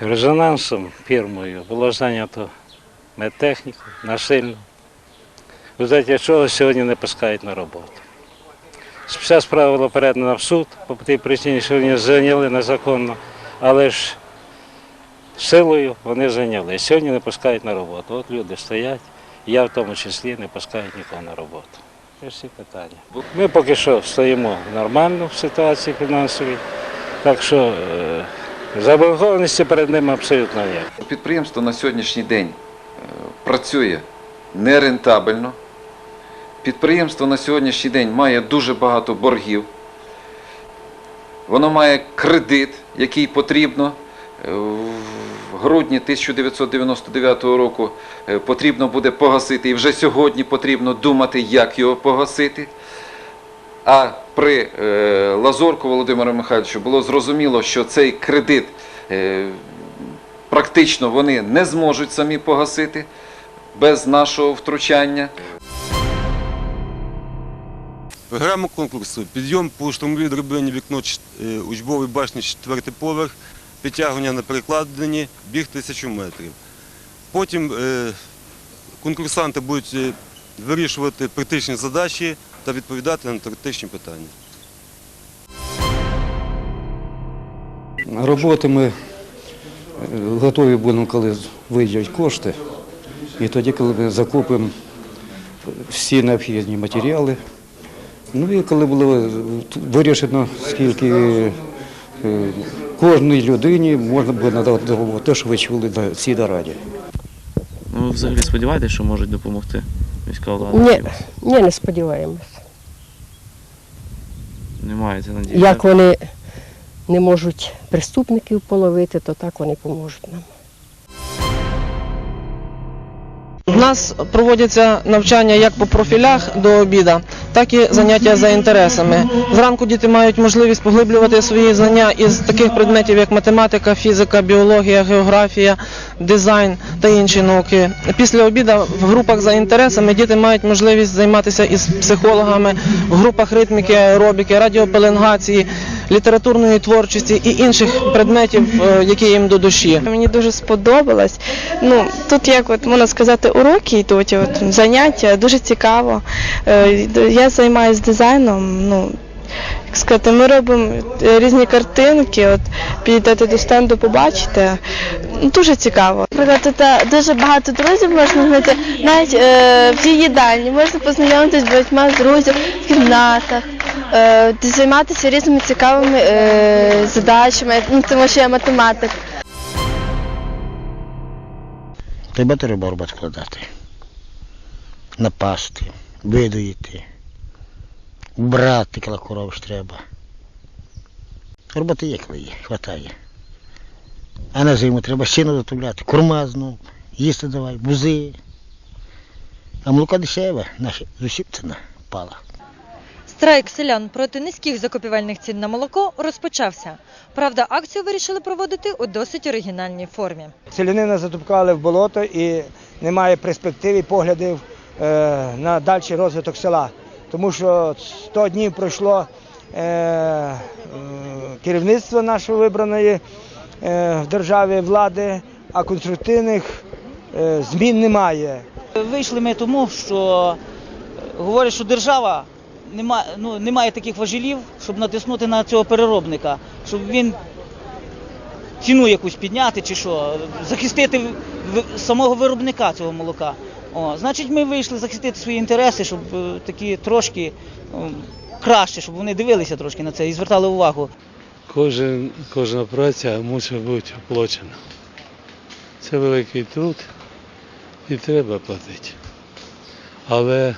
резонансом фірмою було зайнято медтехніку насильно. В результаті чого сьогодні не пускають на роботу. Вся справа була передана в суд по тій причині, що вони зайняли незаконно, але ж силою вони зайняли. Сьогодні не пускають на роботу. От люди стоять, я в тому числі не пускають нікого на роботу. Це всі питання. Ми поки що стоїмо нормально в ситуації фінансовій, так що е, заборгованості перед ними абсолютно ніяк. Підприємство на сьогоднішній день е, працює нерентабельно. Підприємство на сьогоднішній день має дуже багато боргів. Воно має кредит, який потрібно. е, В грудні 1999 року е, потрібно буде погасити, і вже сьогодні потрібно думати, як його погасити. А при е, Лазорку Володимиру Михайловичу було зрозуміло, що цей кредит е, практично вони не зможуть самі погасити без нашого втручання. Програма конкурсу підйом по штурмовій драбині вікно е, учбової башні четвертий поверх, підтягування на перекладині, біг тисячу метрів. Потім конкурсанти будуть вирішувати практичні задачі та відповідати на теоретичні питання. Роботи ми е, готові будемо, коли вийдуть кошти. І тоді, коли ми закупимо всі необхідні матеріали. Ну і коли було вирішено, скільки е, кожній людині можна буде надати допомогу, те, що ви чули на цій нараді. Ну, ви взагалі сподіваєтесь, що можуть допомогти військова влада? Ні, ні, не сподіваємось. Не маєте надії? Як вони не можуть преступників половити, то так вони поможуть нам. У нас проводяться навчання як по профілях до обіда, так і заняття за інтересами. Зранку діти мають можливість поглиблювати свої знання із таких предметів, як математика, фізика, біологія, географія, дизайн та інші науки. Після обіда в групах за інтересами діти мають можливість займатися із психологами в групах ритміки, аеробіки, радіопеленгації, літературної творчості і інших предметів, е, які їм до душі. Мені дуже сподобалось. Ну тут як от можна сказати, уроки йдуть, от заняття дуже цікаво. Е, Я займаюся дизайном. Ну сказати, ми робимо е, різні картинки. От підійдете до стенду, побачите. Ну, Дуже цікаво. Наприклад, тут дуже багато друзів можна знайти, навіть е, в цій їдальні можна познайомитися з багатьма друзів в кімнатах, е, займатися різними цікавими е, задачами, ну, тому що я математик. Треба треба рубати складати. Напасти, видоїти, убрати, коли коров ж треба. Роботи є, коли є, хватає. А на зиму треба сіно затуляти, корма знов, їсти давай, бузи. А молоко дешеве, наша з усіх ціна впала. Страйк селян проти низьких закупівельних цін на молоко розпочався. Правда, акцію вирішили проводити у досить оригінальній формі. Селянина затупкали в болото і немає перспектив і поглядів е, на дальший розвиток села. Тому що 100 днів пройшло е, е, керівництво нашої вибраної е, в державі влади, а конструктивних змін немає. Вийшли ми тому, що говорять, що держава немає, ну, немає таких важелів, щоб натиснути на цього переробника, щоб він ціну якусь підняти чи що, захистити самого виробника цього молока. О, значить, ми вийшли захистити свої інтереси, щоб е, такі трошки краще, щоб вони дивилися трошки на це і звертали увагу. Кожен, кожна праця мусить бути оплачена. Це великий труд і треба платити. Але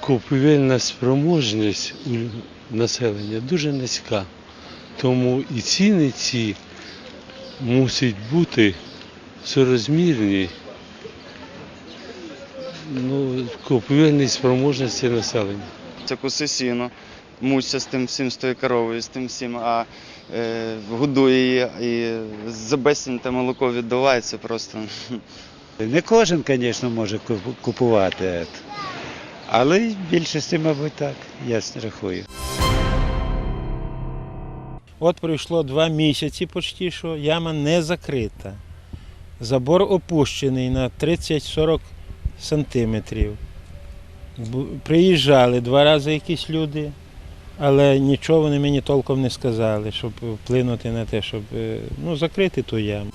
купівельна спроможність у населення дуже низька. Тому і ціни ці мусять бути соразмірні ну, купівельній спроможності населення. Це коси сіно, муться з тим всім, з тою коровою, з тим всім, а е, годує її і за безцінь те молоко віддавається просто. Не кожен, звісно, може купувати, але в більшості, мабуть, так, я рахую. От пройшло два місяці почти, що яма не закрита. Забор опущений на 30-40 сантиметрів. Приїжджали два рази якісь люди, але нічого вони мені толком не сказали, щоб вплинути на те, щоб е, ну, закрити ту яму.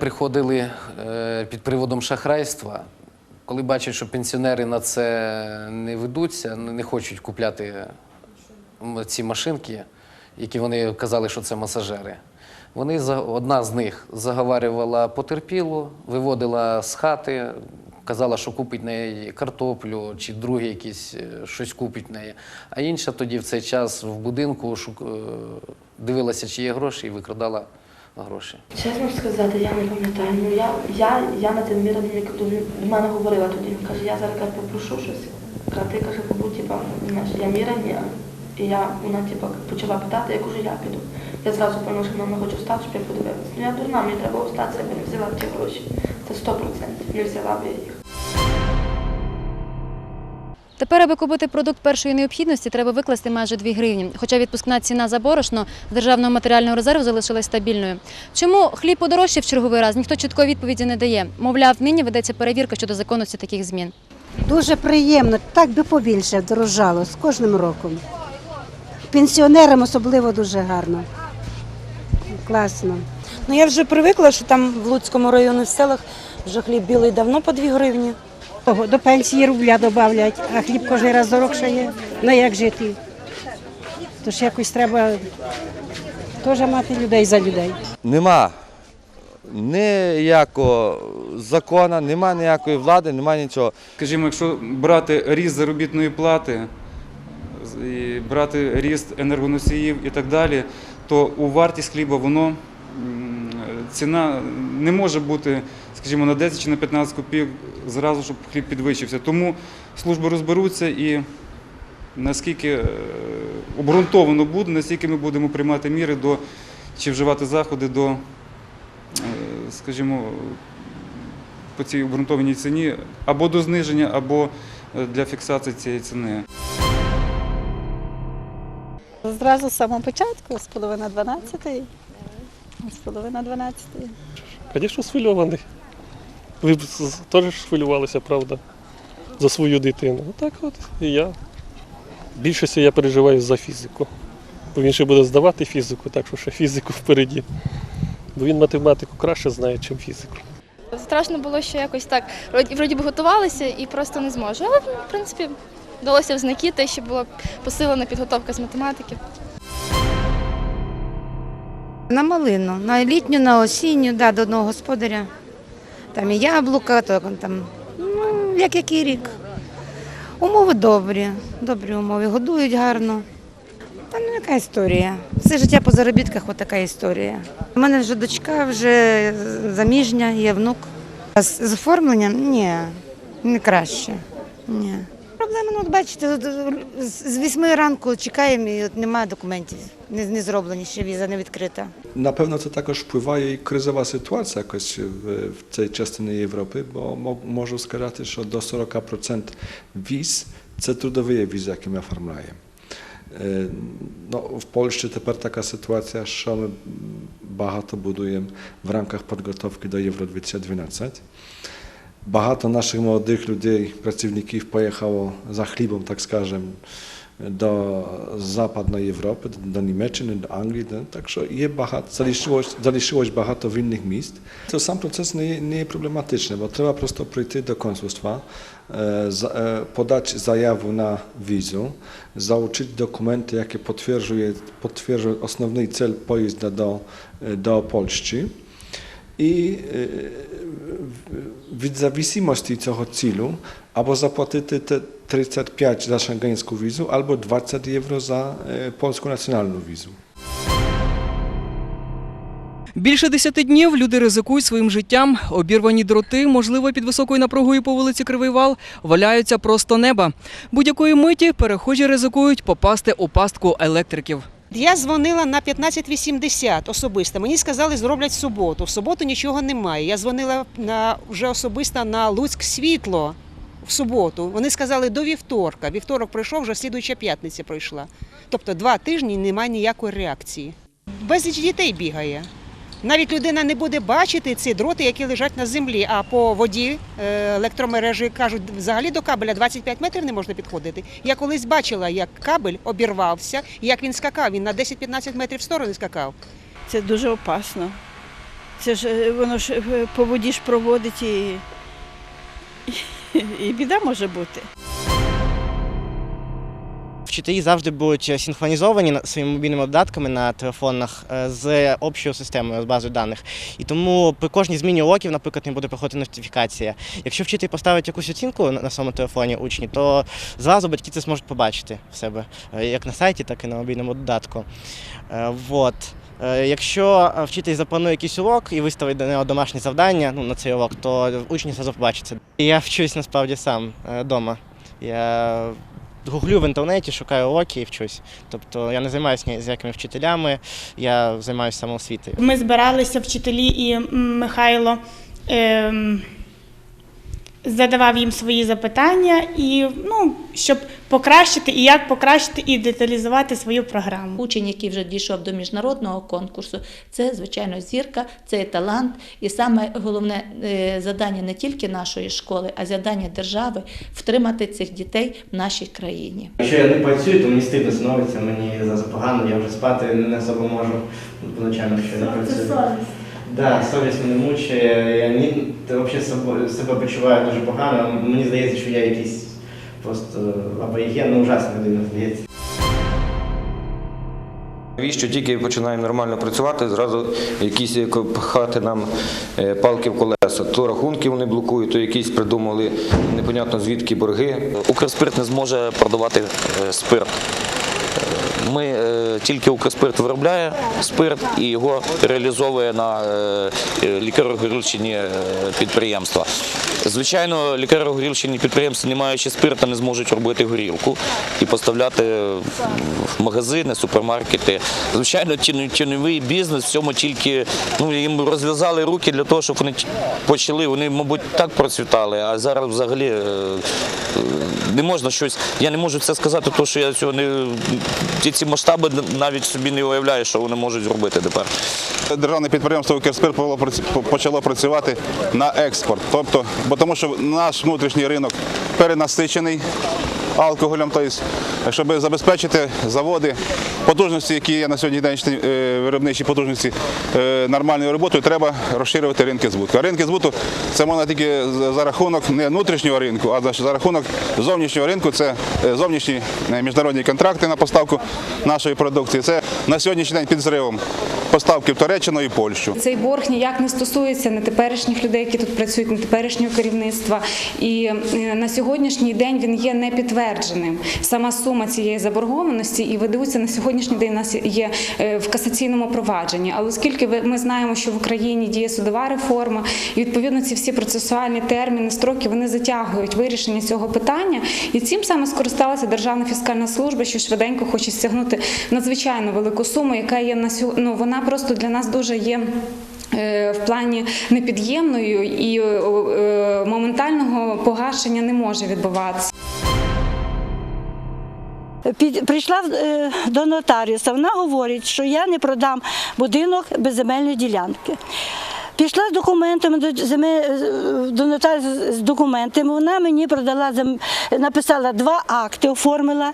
Приходили е, під приводом шахрайства. Коли бачать, що пенсіонери на це не ведуться, не не хочуть купляти ці машинки, які вони казали, що це масажери. Вони одна з них заговарювала потерпілу, виводила з хати, казала, що купить неї картоплю чи друге якісь е, щось купить неї. А інша тоді в цей час в будинку е, дивилася, чи є гроші, і викрадала гроші. Чесно сказати, я не пам'ятаю. Ну я, я, я на цим міром до мене говорила тоді. Він каже, я зараз попрошу щось. Каже, ти каже, побудь, я мірення. І я, вона типа, почала питати, я кажу, я піду. Я зразу поняла, що не хоче встати, щоб я подивилася. Ну я дурна, мені треба встати, я б не взяла б ті гроші. Це 100%. Не взяла б я їх. Тепер, аби купити продукт першої необхідності, треба викласти майже 2 гривні. Хоча відпускна ціна за борошно з державного матеріального резерву залишилась стабільною. Чому хліб подорожчав в черговий раз? Ніхто чіткої відповіді не дає. Мовляв, нині ведеться перевірка щодо законності таких змін. Дуже приємно, так би побільше дорожало з кожним роком. Пенсіонерам особливо дуже гарно. Класно. Ну я вже привикла, що там в Луцькому районі в селах вже хліб білий давно по 2 гривні. Ого, До пенсії рубля додають, а хліб кожен раз дорогшає. Ну як жити? Тож якось треба теж мати людей за людей. Нема ніякого закону, нема ніякої влади, нема нічого. Скажімо, якщо брати ріст заробітної плати, і брати ріст енергоносіїв і так далі, то у вартість хліба воно ціна не може бути, скажімо, на 10 чи на 15 копійок зразу, щоб хліб підвищився. Тому служби розберуться і наскільки е, обґрунтовано буде, наскільки ми будемо приймати міри до чи вживати заходи до, е, скажімо, по цій обґрунтованій ціні або до зниження, або е, для фіксації цієї ціни. Зразу з самого початку, з половини 12 з половини 12 Звісно, схвильований. Ви б теж ж хвилювалися, правда, за свою дитину. Так от і я. Більшості я переживаю за фізику. Бо він ще буде здавати фізику, так що ще фізику впереді. Бо він математику краще знає, ніж фізику. Страшно було, що якось так вроді, вроді би готувалися і просто не зможу. Але в принципі вдалося в знаки, те, що була посилена підготовка з математики. На малину, на літню, на осінню, да, до одного господаря. Там і яблука, то там, ну, як який рік. Умови добрі, добрі умови, годують гарно. Та ну яка історія. Все життя по заробітках отака історія. У мене вже дочка, вже заміжня, є внук. З оформленням ні, не краще. Ні. Проблема, ну от бачите, от, з восьми ранку чекаємо і от немає документів. Не, не зроблені ще віза не відкрита. Pewno to також впливає і кризова ситуація якось в, в цій частині Європи, бо можу сказати, що до 40% віз це трудові візи, які ми оформляємо. Ну, в Польщі тепер така ситуація, що ми багато будуємо в рамках підготовки до Євро 2012. Багато наших молодих людей, працівників поїхало за хлібом, так скажемо, до Западної Європи, до Німеччини, до Англії. да. Так що є багато, залишилось, залишилось багато вільних місць. Це сам процес не є, не є проблематичний, бо треба просто прийти до консульства, е, за- е, подати заяву на візу, залучити документи, які підтверджують, підтверджують основний cel поїзду до, е, до Польщі. Від зависимості цього цілю або заплатити 35 za szengeńską wizę, albo 20 euro za e, polską nacjonalną wizę. Більше десяти днів люди ризикують своїм життям. Обірвані дроти, можливо, під високою напругою по вулиці Кривий Вал, валяються просто неба. Будь-якої миті перехожі ризикують попасти у пастку електриків. Я дзвонила на 1580 особисто. Мені сказали, зроблять в суботу. В суботу нічого немає. Я дзвонила на вже особисто на Луцьк світло. в суботу. Вони сказали до вівторка. Вівторок пройшов, вже слідуюча п'ятниця пройшла. Тобто два тижні немає ніякої реакції. Безліч дітей бігає. Навіть людина не буде бачити ці дроти, які лежать на землі. А по воді е, електромережі кажуть, взагалі до кабеля 25 метрів не можна підходити. Я колись бачила, як кабель обірвався, як він скакав. Він на 10-15 метрів в сторони скакав. Це дуже опасно. Це ж е, воно ж е, по воді ж проводить і, і біда може бути. Вчителі завжди будуть синхронізовані своїми мобільними додатками на телефонах е, з общою системою з базою даних. І тому при кожній зміні уроків, наприклад, не буде приходити нотифікація. Якщо вчитель поставить якусь оцінку на своєму телефоні учні, то зразу батьки це зможуть побачити в себе е, як на сайті, так і на мобільному додатку. Вот. Е, Якщо вчитель запланує якийсь урок і виставить до нього домашнє завдання ну, на цей урок, то учні зразу побачать це. Я вчусь насправді сам вдома. Я гуглю в інтернеті, шукаю уроки і вчусь. Тобто я не займаюся ніякими вчителями, я займаюся самоосвітою. Ми збиралися вчителі, і Михайло ем, задавав їм свої запитання, і ну, щоб покращити і як покращити і деталізувати свою програму. Учень, який вже дійшов до міжнародного конкурсу, це звичайно зірка, це талант. І саме головне е, завдання не тільки нашої школи, а завдання держави втримати цих дітей в нашій країні. Якщо я не працюю, то мені стидно становиться, мені зразу погано, я вже спати не особо можу по ночам, не працюю. Да, совість мене мучає, я ні, та взагалі себе, себе почуваю дуже погано. Мені здається, що я якийсь просто абоєген, ну ужасна людина, здається. Навіщо тільки починаємо нормально працювати, зразу якісь пхати нам е, палки в колеса. То рахунки вони блокують, то якісь придумали непонятно звідки борги. Укрспирт не зможе продавати е, спирт. Ми е, тільки Укрспирт виробляє спирт і його реалізовує на е, е, е, підприємства. Звичайно, лікаро-горілчині підприємства, не маючи спирта, не зможуть робити горілку і поставляти в магазини, супермаркети. Звичайно, тіньовий бізнес в цьому тільки ну, їм розв'язали руки для того, щоб вони почали. Вони, мабуть, так процвітали, а зараз взагалі е, е, не можна щось. Я не можу це сказати, тому що я цього не ці, масштаби навіть собі не уявляють, що вони можуть зробити тепер. Державне підприємство «Укрспирт» почало працювати на експорт. Тобто, бо тому що наш внутрішній ринок перенасичений алкоголем. Тобто, щоб забезпечити заводи, потужності, які є на сьогодні день виробничі потужності е, нормальною роботою, треба розширювати ринки збуту. А ринки збуту це можна тільки за- рахунок не внутрішнього ринку, а за- рахунок зовнішнього ринку. Це е, зовнішні е, міжнародні контракти на поставку нашої продукції. Це на сьогоднішній день під зривом поставки в Туреччину і Польщу. Цей борг ніяк не стосується не теперішніх людей, які тут працюють, не теперішнього керівництва. І на сьогоднішній день він є не підтвердженим. Сама сума цієї заборгованості і ведуться на сьогоднішній день. У нас є е, в касаційному провадженні. Але оскільки ми знаємо, що в Україні діє судова реформа, і відповідно ці всі процесуальні терміни, строки вони затягують вирішення цього питання. І цим саме скористалася Державна фіскальна служба, що швиденько хоче стягнути надзвичайно велику суму, яка є на. Ну вона просто для нас дуже є. е, В плані непід'ємною і е, моментального погашення не може відбуватися. Прийшла е, до нотаріуса, вона говорить, що я не продам будинок без земельної ділянки. Пішла з документами до земель, до нотаріуса з документами. Вона мені продала написала два акти, оформила.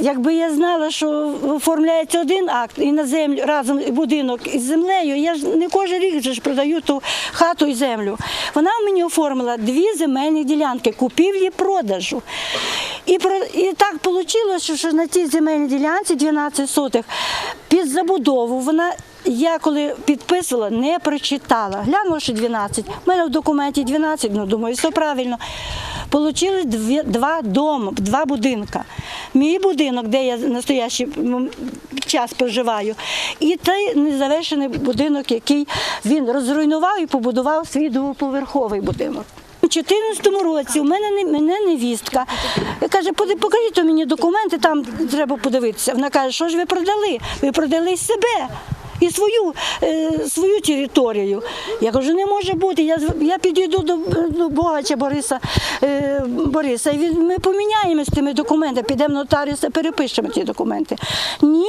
Якби я знала, що оформляється один акт і на землю разом будинок із землею, я ж не кожен рік ж продаю ту хату і землю. Вона мені оформила дві земельні ділянки купівлі-продажу. І, про, і так вийшло, що на цій земельній ділянці 12 сотих під забудову вона. Я коли підписувала, не прочитала. Глянула, що 12. У мене в документі 12, ну думаю, все правильно. Получили два дома, два будинка. Мій будинок, де я настоящий час проживаю, і той незавершений будинок, який він розруйнував і побудував свій двоповерховий будинок. У 2014 році у мене не- мене невістка каже, покажіть мені документи, там треба подивитися. Вона каже, що ж ви продали? Ви продали себе. І свою, е, свою територію. Я кажу, не може бути. Я, я підійду до, до Богача Бориса, е, Бориса, і він, ми поміняємо з тими документами, підемо нотаріуса, перепишемо ті документи. Ні,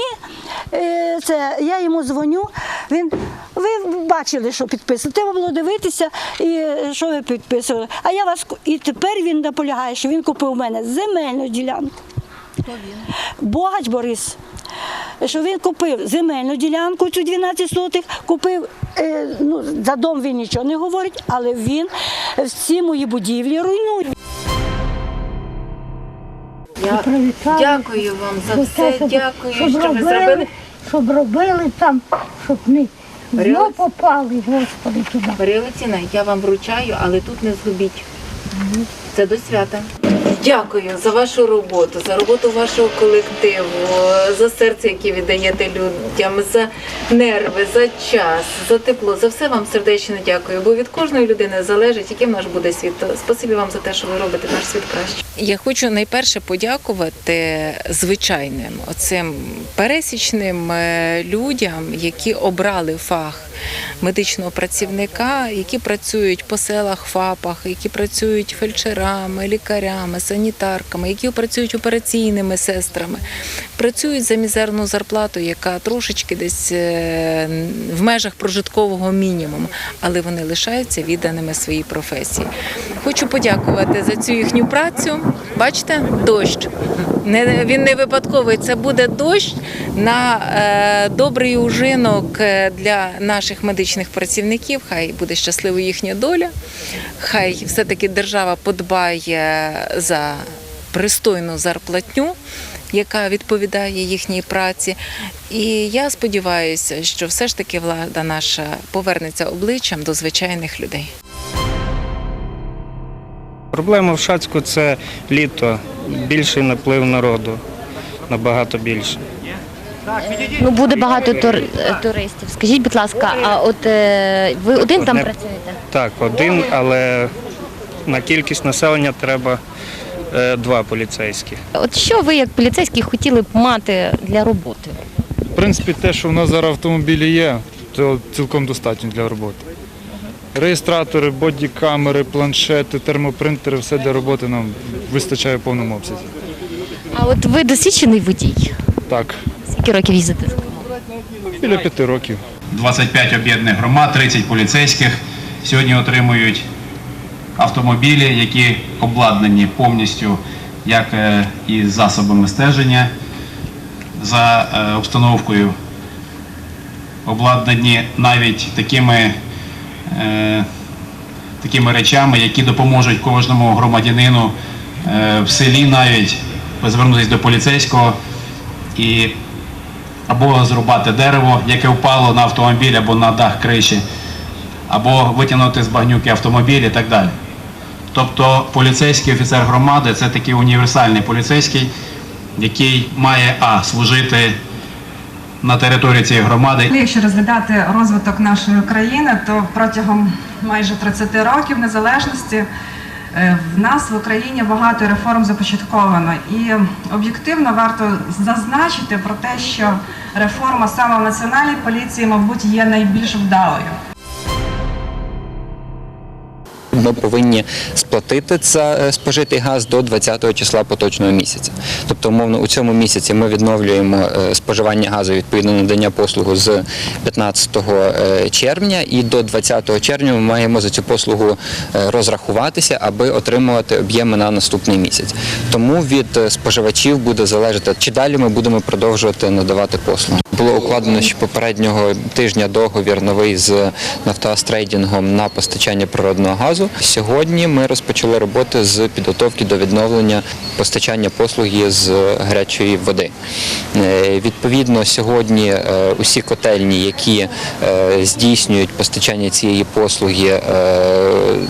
е, це я йому дзвоню. Він ви бачили, що підписали. Треба було дивитися, і що ви підписували. А я вас і тепер він наполягає, що він купив у мене земельну ділянку. Богач Борис. Що він купив земельну ділянку, цю 12 сотих, купив, е, ну, за дом він нічого не говорить, але він всі мої будівлі руйнує. Я дякую вам за все. Дякую, що ви зробили. Щоб робили там, щоб не Марія попали, Господи, туди. Марія я вам вручаю, але тут не згубіть. Це до свята. Дякую за вашу роботу, за роботу вашого колективу, за серце, яке віддаєте людям, за нерви, за час, за тепло. За все вам сердечно дякую. Бо від кожної людини залежить, яким наш буде світ. Спасибі вам за те, що ви робите наш світ краще. Я хочу найперше подякувати звичайним оцим пересічним е, людям, які обрали фах медичного працівника, які працюють по селах, ФАПах, які працюють фельдшерами, лікарями, санітарками, які працюють операційними сестрами, працюють за мізерну зарплату, яка трошечки десь е, в межах прожиткового мінімуму, але вони лишаються відданими своїй професії. Хочу подякувати за цю їхню працю. Бачите, дощ. Не, він не випадковий. Це буде дощ на е, добрий ужинок е, для наших медичних працівників. Хай буде щаслива їхня доля. Хай все-таки держава подбає за пристойну зарплатню, яка відповідає їхній праці. І я сподіваюся, що все ж таки влада наша повернеться обличчям до звичайних людей. Проблема в Шацьку це літо, більший наплив народу, набагато більше. Ну буде багато тур- е, туристів. Скажіть, будь ласка, а от е, ви один там працюєте? Так, один, але на кількість населення треба е, два поліцейських. От що ви як поліцейські хотіли б мати для роботи? В принципі, те, що в нас зараз автомобілі є, то цілком достатньо для роботи. Реєстратори, бодікамери, планшети, термопринтери, все для роботи нам вистачає в повному обсязі. А от ви досвідчений водій? Так, Скільки років їздите? біля п'яти років. 25 об'єднаних громад, 30 поліцейських сьогодні отримують автомобілі, які обладнані повністю як е, і засобами стеження за е, обстановкою, обладнані навіть такими, такими речами, які допоможуть кожному громадянину е, в селі навіть звернутися до поліцейського і або зрубати дерево, яке впало на автомобіль або на дах криші, або витягнути з багнюки автомобіль і так далі. Тобто поліцейський офіцер громади це такий універсальний поліцейський, який має а служити на території цієї громади. Якщо розглядати розвиток нашої країни, то протягом майже 30 років незалежності е, в нас в Україні багато реформ започатковано. І об'єктивно варто зазначити про те, що реформа саме в національній поліції, мабуть, є найбільш вдалою. Ми повинні сплатити це е, спожитий газ до 20 числа поточного місяця. Тобто, умовно, у цьому місяці ми відновлюємо е, споживання газу відповідно надання послугу з 15 е, червня, і до 20 червня ми маємо за цю послугу розрахуватися, аби отримувати об'єми на наступний місяць. Тому від споживачів буде залежати, чи далі ми будемо продовжувати надавати послуги. Було укладено ще попереднього тижня договір новий з Нафтогазтрейдингом на постачання природного газу. Сьогодні ми розпочали роботи з підготовки до відновлення постачання послуги з гарячої води. Е, Відповідно, сьогодні е, усі котельні, які е, здійснюють постачання цієї послуги,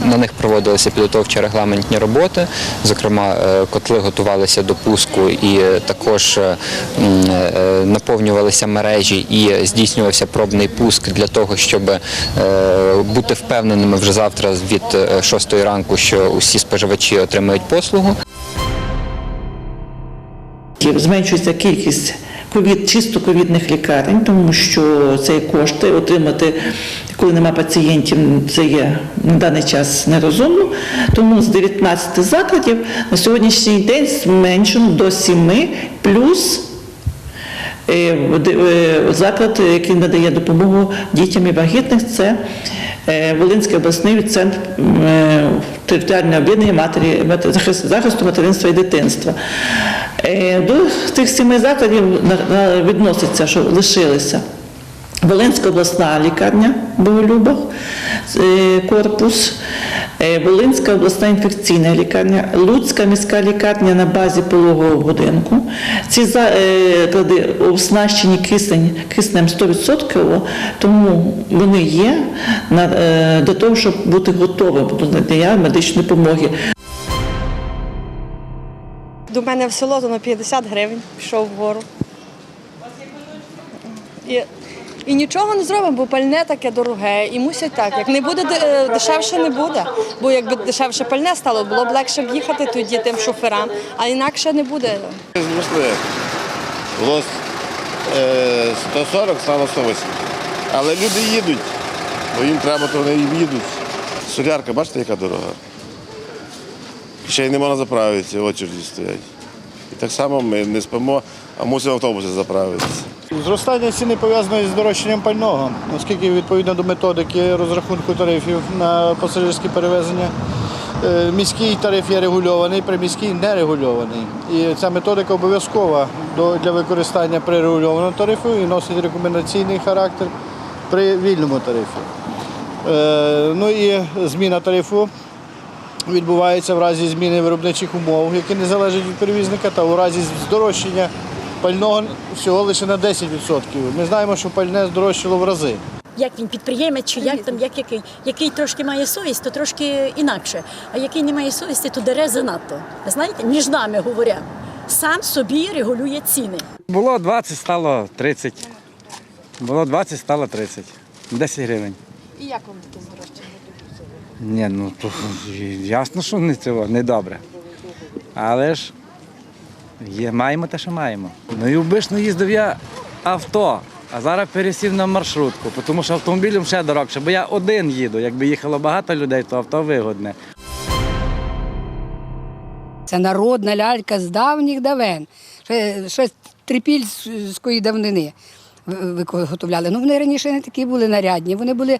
на них проводилися підготовчі регламентні роботи. Зокрема, е, котли готувалися до пуску і також е, е, наповнювалися мережі і здійснювався пробний пуск для того, щоб бути впевненими вже завтра від 6 ранку, що усі споживачі отримають послугу. Зменшується кількість ковід, чисто ковідних лікарень, тому що це кошти отримати, коли нема пацієнтів, це є на даний час нерозумно. Тому з 19 закладів на сьогоднішній день зменшено до 7 плюс. е, е, Заклад, який надає допомогу дітям і вагітних, це Волинський обласний центр територіальної територіального об'єднання матері захисту материнства і дитинства. Е, До тих семи закладів відноситься, що лишилися. Волинська обласна лікарня Боголюбах, е, корпус, е, Волинська обласна інфекційна лікарня, Луцька міська лікарня на базі пологового будинку. Ці заклади оснащені кисень, киснем 100%, тому вони є е, для того, щоб бути готовими до надання медичної допомоги. До мене в село то на 50 гривень пішов вгору. І, і нічого не зробимо, бо пальне таке дороге, і мусять так. Як не буде е, дешевше, не буде. Бо якби дешевше пальне стало, було б легше б їхати тоді тим шоферам, а інакше не буде. Знайшли. Було е, 140, стало 180. Але люди їдуть, бо їм треба, то вони їдуть. Солярка, бачите, яка дорога? Ще й не можна заправитися, очереді стоять. І так само ми не спимо, а мусимо автобуси заправитися. Зростання ціни пов'язане з дорожчанням пального, оскільки відповідно до методики розрахунку тарифів на пасажирські перевезення. е, Міський тариф є регульований, приміський не регульований. І ця методика обов'язкова для використання при регульованому тарифу і носить рекомендаційний характер при вільному тарифі. Е, Ну і зміна тарифу відбувається в разі зміни виробничих умов, які не залежать від перевізника, та у разі здорожчання пального всього лише на 10%. Ми знаємо, що пальне здорожчало в рази. Як він підприємець, чи як там, як який, який трошки має совість, то трошки інакше. А який не має совісті, то дере занадто. Знаєте, між нами говоря, сам собі регулює ціни. Було 20, стало 30. Було 20, стало 30. 10 гривень. І як вам таке здорожчання? Ні, ну то ясно, що не цього, не добре. Але ж є, маємо те, що маємо. Ну і обично їздив я авто, а зараз пересів на маршрутку, тому що автомобілем ще дорогше, бо я один їду. Якби їхало багато людей, то авто вигодне. Це народна лялька з давніх давен, з трипільської давнини виготовляли. Ну, вони раніше не такі були нарядні. Вони були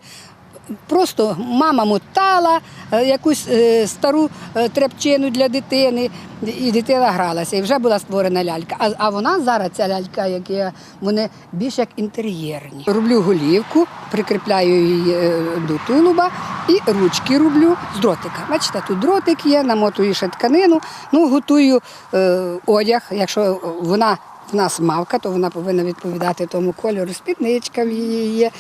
просто мама мотала е, якусь е, стару е, тряпчину для дитини, і дитина гралася. І вже була створена лялька. А, вона зараз, ця лялька, як є, вони більш як інтер'єрні. Роблю голівку, прикріпляю її до тулуба і ручки роблю з дротика. Бачите, тут дротик є, намотую ще тканину, ну готую одяг. Якщо вона в нас мавка, то вона повинна відповідати тому кольору. Спідничка в її є,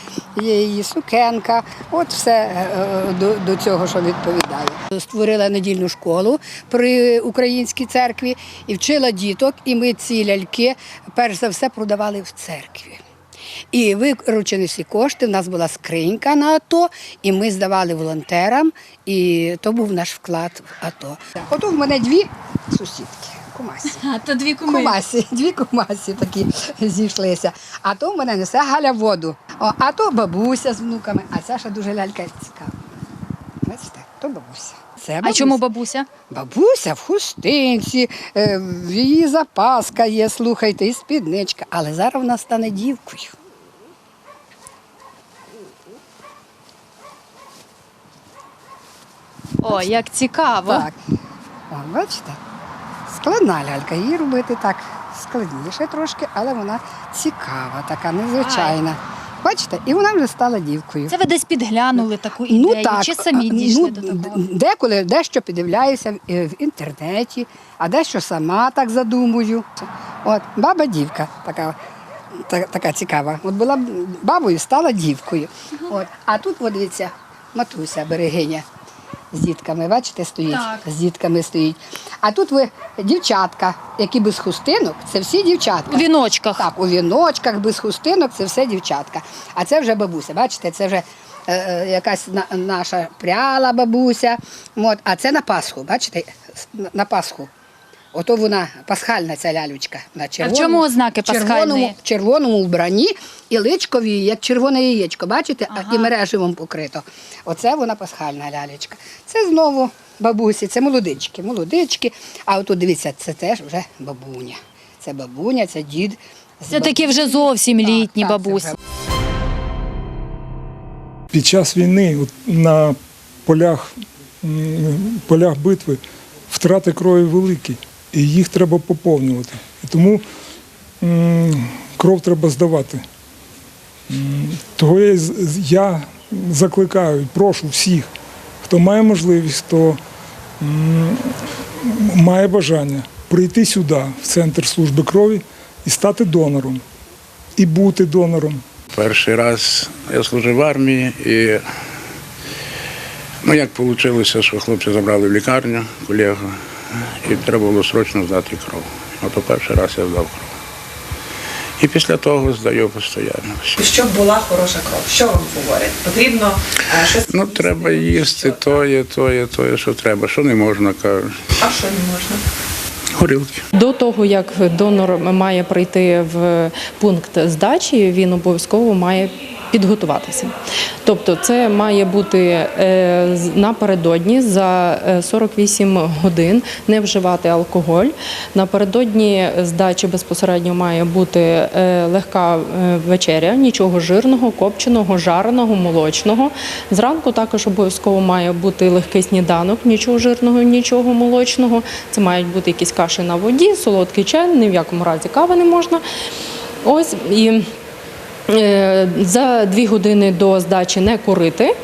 є її сукенка. От все е, е, до, до цього, що відповідає. Створила недільну школу при українській церкві і вчила діток, і ми ці ляльки перш за все продавали в церкві. І виручені всі кошти. У нас була скринька на АТО, і ми здавали волонтерам, і то був наш вклад в АТО. Ото в мене дві сусідки. Кумасі. А, то дві куми. Кумасі, дві кумасі такі зійшлися. А то в мене несе Галя воду. О, а то бабуся з внуками, а ця ще дуже лялька цікава. Бачите, то бабуся. Це А чому бабуся? Бабуся в хустинці, е, в її запаска є, слухайте, і спідничка. Але зараз вона стане дівкою. О, як цікаво. Так. О, бачите? Складна лялька. Її робити так складніше трошки, але вона цікава, така незвичайна. Бачите, і вона вже стала дівкою. Це ви десь підглянули таку ідею, чи самі ну, до такого? Деколи дещо піддивляюся в, е, інтернеті, а дещо сама так задумую. От, баба дівка така, та- така цікава. От була бабою, стала дівкою. От. А тут, от, дивіться, матуся берегиня з дітками, бачите, стоїть, Так. з дітками стоїть. А тут ви дівчатка, які без хустинок, це всі дівчатка. У віночках. Так, у віночках, без хустинок, це все дівчатка. А це вже бабуся, бачите, це вже е, е, якась на- наша пряла бабуся. От. А це на Пасху, бачите, на Пасху Ото вона пасхальна ця лялючка. На червоному, чому ознаки червоному, пасхальної? червоному вбранні і личкові, як червоне яєчко, бачите, а і мереживом покрито. Оце вона пасхальна лялечка. Це знову бабусі, це молодички, молодички. А отут дивіться, це теж вже бабуня. Це бабуня, це дід. Це такі вже зовсім літні так, бабусі. Під час війни на полях, полях битви втрати крові великі, і їх треба поповнювати. І тому кров треба здавати. Того я, я закликаю, прошу всіх, хто має можливість, хто має бажання прийти сюди, в центр служби крові, і стати донором, і бути донором. Перший раз я служив в армії і ну як вийшло, що хлопці забрали в лікарню колегу, і треба було срочно здати кров. Ото перший раз я здав кров. І після того здаю постійно. Щоб була хороша кров. Що вам говорять? Потрібно е, щось. Ну, треба їсти тоє, тоє, тоє, що треба, що не можна, кажуть. А що не можна? Горілки. До того, як донор має прийти в пункт здачі, він обов'язково має підготуватися. Тобто це має бути е, напередодні за е, 48 годин не вживати алкоголь. Напередодні здачі безпосередньо має бути е, легка е, вечеря, нічого жирного, копченого, жареного, молочного. Зранку також обов'язково має бути легкий сніданок, нічого жирного, нічого молочного. Це мають бути якісь каші на воді, солодкий чай, ні в якому разі кави не можна. Ось і е, за дві години до здачі не курити.